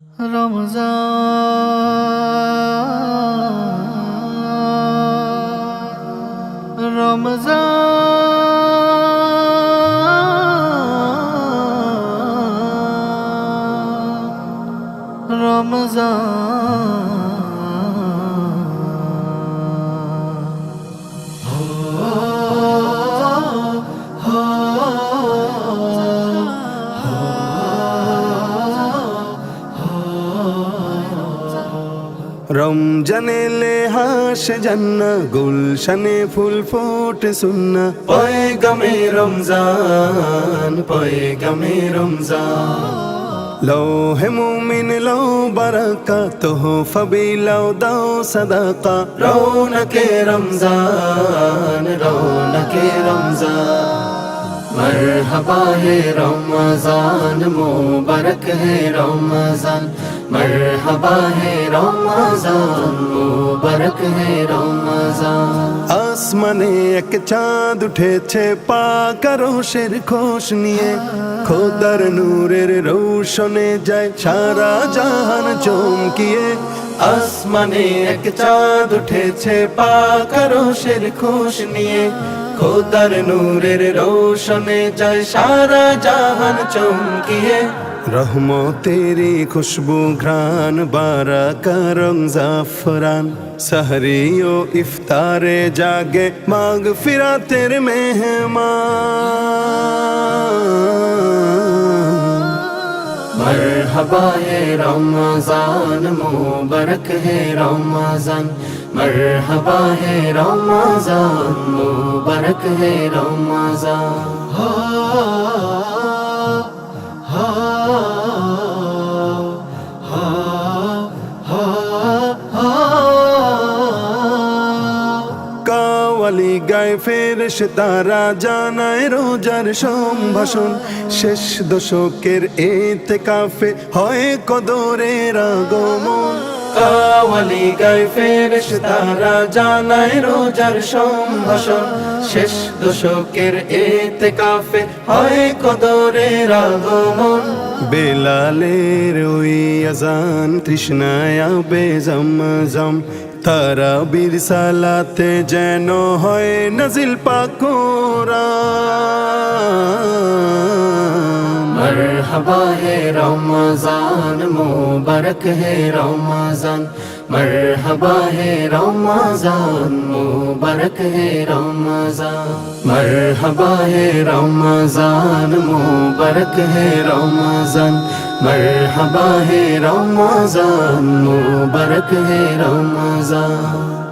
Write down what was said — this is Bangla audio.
রমজান রমজান রমজান রমজানেলে হাস জান্না গুলশানে ফুল ফোটে সুন্না পয়ে গমে রমজান পয়ে গমে রমজান لو ہے مومن لو برکا تو ہو فبی لو دو صدقہ رونق رمضان رونق رمضان مرحبا ہے رمضان مبارک ہے رمضان मरहबा है रमजान मुबारक है रमजान আসমানে এক চাঁদ উঠেছে পাকারোশের খোশ নিয়ে খোদার নূরের রৌশনে যায় সারা জাহান চমকিয়ে আসমানে এক চাঁদ উঠেছে পাকারোশের খোশ নিয়ে খোদার নূরের রোশনে যায় সারা জাহান চমকিয়ে রহমতের খুশবু ঘ্রাণ, বারাকা রং জাফরান। সাহরি ও ইফতারে জাগে মাগ ফিরাতের মেহমান। মরহবা হে রমজান, মুবারক হে রমজান। মরহবা হে রমজান, মুবারক হে রমজান। হা কাওয়ালি গায়ে ফেরেশ তারা জানায় রোজার সম্ভাষণ। শেষ দশকের এতে কাফে হয় কদরের আগমন। কাওয়ালি গায়ে ফেরেশ তারা জানায় রোজার সম্ভাষণ। শেষ দশকের এতে কাফে হয় কদরের আগমন। বেলালের ওই আজান তৃষ্ণায় বেজম জম। তারাবির সালাতে যেন হয় নজিল পাকোরা। মরহবা হে রমজান, মুবারক হে রমজান। মরহবা হে রমজান, মুবারক হে রমজান। মরহবা হে রমজান, মুবারক হে রমজান। مرحبا ہے رمضان مبارک ہے رمضان۔